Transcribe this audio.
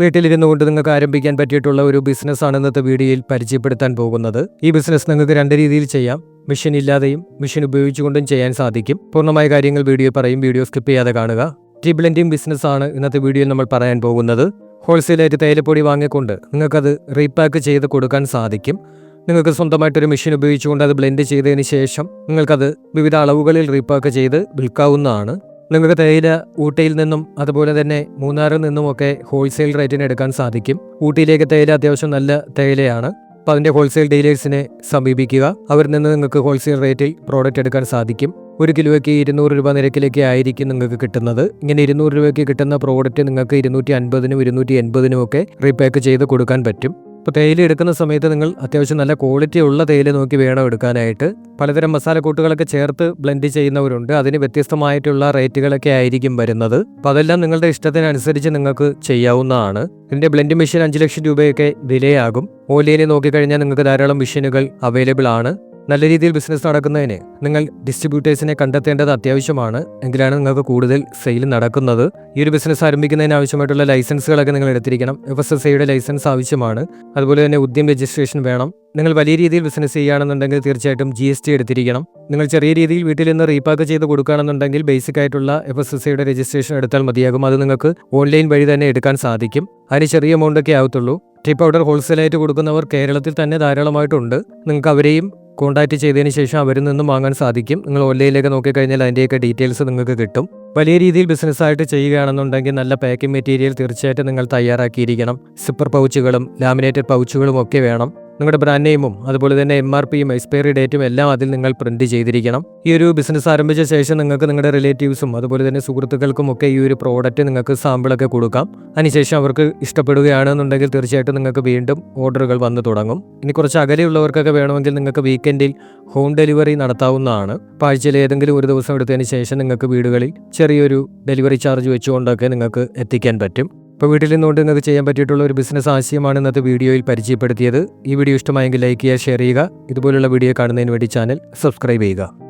വീട്ടിലിരുന്നു കൊണ്ട് നിങ്ങൾക്ക് ആരംഭിക്കാൻ പറ്റിയിട്ടുള്ള ഒരു ബിസിനസ്സാണ് ഇന്നത്തെ വീഡിയോയിൽ പരിചയപ്പെടുത്താൻ പോകുന്നത്. ഈ ബിസിനസ് നിങ്ങൾക്ക് രണ്ട് രീതിയിൽ ചെയ്യാം. മെഷീൻ ഇല്ലാതെയും മെഷീൻ ഉപയോഗിച്ചുകൊണ്ടും ചെയ്യാൻ സാധിക്കും. പൂർണമായ കാര്യങ്ങൾ വീഡിയോ പറയും. വീഡിയോ സ്കിപ്പ് ചെയ്യാതെ കാണുക. ടീ ബ്ലെൻഡിംഗ് ബിസിനസ്സാണ് ഇന്നത്തെ വീഡിയോയിൽ നമ്മൾ പറയാൻ പോകുന്നത്. ഹോൾസെയിലായിട്ട് തേയിലപ്പൊടി വാങ്ങിക്കൊണ്ട് നിങ്ങൾക്കത് റീപാക്ക് ചെയ്ത് കൊടുക്കാൻ സാധിക്കും. നിങ്ങൾക്ക് സ്വന്തമായിട്ടൊരു മെഷീൻ ഉപയോഗിച്ചുകൊണ്ട് അത് ബ്ലെൻഡ് ചെയ്തതിന് ശേഷം നിങ്ങൾക്കത് വിവിധ അളവുകളിൽ റീപാക്ക് ചെയ്ത് വിൽക്കാവുന്നതാണ്. നിങ്ങൾക്ക് തേയില ഊട്ടിയിൽ നിന്നും അതുപോലെ തന്നെ മൂന്നാറിൽ നിന്നുമൊക്കെ ഹോൾസെയിൽ റേറ്റിന് എടുക്കാൻ സാധിക്കും. ഊട്ടിയിലേക്ക് തേയില അത്യാവശ്യം നല്ല തേയിലയാണ്. അപ്പോൾ അതിന്റെ ഹോൾസെയിൽ ഡീലേഴ്സിനെ സമീപിക്കുക. അവരിൽ നിന്ന് നിങ്ങൾക്ക് ഹോൾസെയിൽ റേറ്റിൽ പ്രോഡക്റ്റ് എടുക്കാൻ സാധിക്കും. ഒരു കിലോയ്ക്ക് ഇരുന്നൂറ് രൂപ നിരക്കിലേക്ക് ആയിരിക്കും നിങ്ങൾക്ക് കിട്ടുന്നത്. ഇങ്ങനെ ഇരുന്നൂറ് രൂപയ്ക്ക് കിട്ടുന്ന പ്രോഡക്റ്റ് നിങ്ങൾക്ക് ഇരുന്നൂറ്റി അൻപതിനും ഇരുന്നൂറ്റി എൺപതിനും ഒക്കെ റീപാക്ക് ചെയ്ത് കൊടുക്കാൻ പറ്റും. ഇപ്പോൾ തേയില എടുക്കുന്ന സമയത്ത് നിങ്ങൾ അത്യാവശ്യം നല്ല ക്വാളിറ്റി ഉള്ള തേയില നോക്കി വേണം എടുക്കാനായിട്ട്. പലതരം മസാലക്കൂട്ടുകളൊക്കെ ചേർത്ത് ബ്ലെൻഡ് ചെയ്യുന്നവരുണ്ട്. അതിന് വ്യത്യസ്തമായിട്ടുള്ള റേറ്റുകളൊക്കെ ആയിരിക്കും വരുന്നത്. അപ്പോൾ അതെല്ലാം നിങ്ങളുടെ ഇഷ്ടത്തിനനുസരിച്ച് നിങ്ങൾക്ക് ചെയ്യാവുന്നതാണ്. ഇതിന്റെ ബ്ലെൻഡ് മെഷീൻ അഞ്ച് ലക്ഷം രൂപയൊക്കെ വിലയാകും. ഓലയിൽ നോക്കിക്കഴിഞ്ഞാൽ നിങ്ങൾക്ക് ധാരാളം മെഷീനുകൾ അവൈലബിൾ ആണ്. നല്ല രീതിയിൽ ബിസിനസ് നടക്കുന്നതിന് നിങ്ങൾ ഡിസ്ട്രിബ്യൂട്ടേഴ്സിനെ കണ്ടെത്തേണ്ടത് അത്യാവശ്യമാണ്. എങ്കിലാണ് നിങ്ങൾക്ക് കൂടുതൽ സെയിൽ നടക്കുന്നത്. ഈ ഒരു ബിസിനസ് ആരംഭിക്കുന്നതിന് ആവശ്യമായിട്ടുള്ള ലൈസൻസുകളൊക്കെ നിങ്ങൾ എടുത്തിരിക്കണം. എഫ് എസ് എസ് ഐയുടെ ലൈസൻസ് ആവശ്യമാണ്. അതുപോലെ തന്നെ ഉദ്യം രജിസ്ട്രേഷൻ വേണം. നിങ്ങൾ വലിയ രീതിയിൽ ബിസിനസ് ചെയ്യുകയാണെന്നുണ്ടെങ്കിൽ തീർച്ചയായിട്ടും ജി എസ് ടി എടുത്തിരിക്കണം. നിങ്ങൾ ചെറിയ രീതിയിൽ വീട്ടിൽ നിന്ന് റീപാക്ക് ചെയ്ത് കൊടുക്കുകയാണെന്നുണ്ടെങ്കിൽ ബേസിക് ആയിട്ടുള്ള എഫ് എസ് എസ് ഐയുടെ രജിസ്ട്രേഷൻ എടുത്താൽ മതിയാകും. അത് നിങ്ങൾക്ക് ഓൺലൈൻ വഴി തന്നെ എടുക്കാൻ സാധിക്കും. അതിന് ചെറിയ എമൗണ്ട് ഒക്കെ ആവത്തുള്ളൂ. ടീ പൗഡർ ഹോൾസെയിലായിട്ട് കൊടുക്കുന്നവർ കേരളത്തിൽ തന്നെ ധാരാളമായിട്ടുണ്ട്. നിങ്ങൾക്ക് അവരെയും കോൺടാക്റ്റ് ചെയ്തതിന് ശേഷം അവരിൽ നിന്നും വാങ്ങാൻ സാധിക്കും. നിങ്ങൾ ഓൺലൈനിലേക്ക് നോക്കിക്കഴിഞ്ഞാൽ അതിന്റെയൊക്കെ ഡീറ്റെയിൽസ് നിങ്ങൾക്ക് കിട്ടും. വലിയ രീതിയിൽ ബിസിനസ്സായിട്ട് ചെയ്യുകയാണെന്നുണ്ടെങ്കിൽ നല്ല പാക്കിംഗ് മെറ്റീരിയൽ തീർച്ചയായിട്ടും നിങ്ങൾ തയ്യാറാക്കിയിരിക്കണം. സിപ്പർ പൗച്ചുകളും ലാമിനേറ്റഡ് പൗച്ചുകളും ഒക്കെ വേണം. നിങ്ങളുടെ ബ്രാൻഡ് നെയിമും അതുപോലെ തന്നെ എം ആർ പിയും എക്സ്പയറി ഡേറ്റും എല്ലാം അതിൽ നിങ്ങൾ പ്രിന്റ് ചെയ്തിരിക്കണം. ഈ ഒരു ബിസിനസ് ആരംഭിച്ച ശേഷം നിങ്ങൾക്ക് നിങ്ങളുടെ റിലേറ്റീവ്സും അതുപോലെ തന്നെ സുഹൃത്തുക്കൾക്കും ഒക്കെ ഈ ഒരു പ്രോഡക്റ്റ് നിങ്ങൾക്ക് സാമ്പിളൊക്കെ കൊടുക്കാം. അതിനുശേഷം അവർക്ക് ഇഷ്ടപ്പെടുകയാണെന്നുണ്ടെങ്കിൽ തീർച്ചയായിട്ടും നിങ്ങൾക്ക് വീണ്ടും ഓർഡറുകൾ വന്നു തുടങ്ങും. ഇനി കുറച്ച് അകലെയുള്ളവർക്കൊക്കെ വേണമെങ്കിൽ നിങ്ങൾക്ക് വീക്കെൻഡിൽ ഹോം ഡെലിവറി നടത്താവുന്നതാണ്. ആഴ്ചയിൽ ഏതെങ്കിലും ഒരു ദിവസം എടുത്തതിന് ശേഷം നിങ്ങൾക്ക് വീടുകളിൽ ചെറിയൊരു ഡെലിവറി ചാർജ് വെച്ചുകൊണ്ടൊക്കെ നിങ്ങൾക്ക് എത്തിക്കാൻ പറ്റും. ഇപ്പോൾ വീട്ടിൽ നിന്നുകൊണ്ട് നിങ്ങൾക്ക് ചെയ്യാൻ പറ്റിയിട്ടുള്ള ഒരു ബിസിനസ് ആശയമാണ് ഇന്നത്തെ വീഡിയോയിൽ പരിചയപ്പെടുത്തിയത്. ഈ വീഡിയോ ഇഷ്ടമായെങ്കിൽ ലൈക്ക് ചെയ്യുക ഷെയർ ചെയ്യുക. ഇതുപോലുള്ള വീഡിയോ കാണുന്നതിന് വേണ്ടി ചാനൽ സബ്സ്ക്രൈബ് ചെയ്യുക.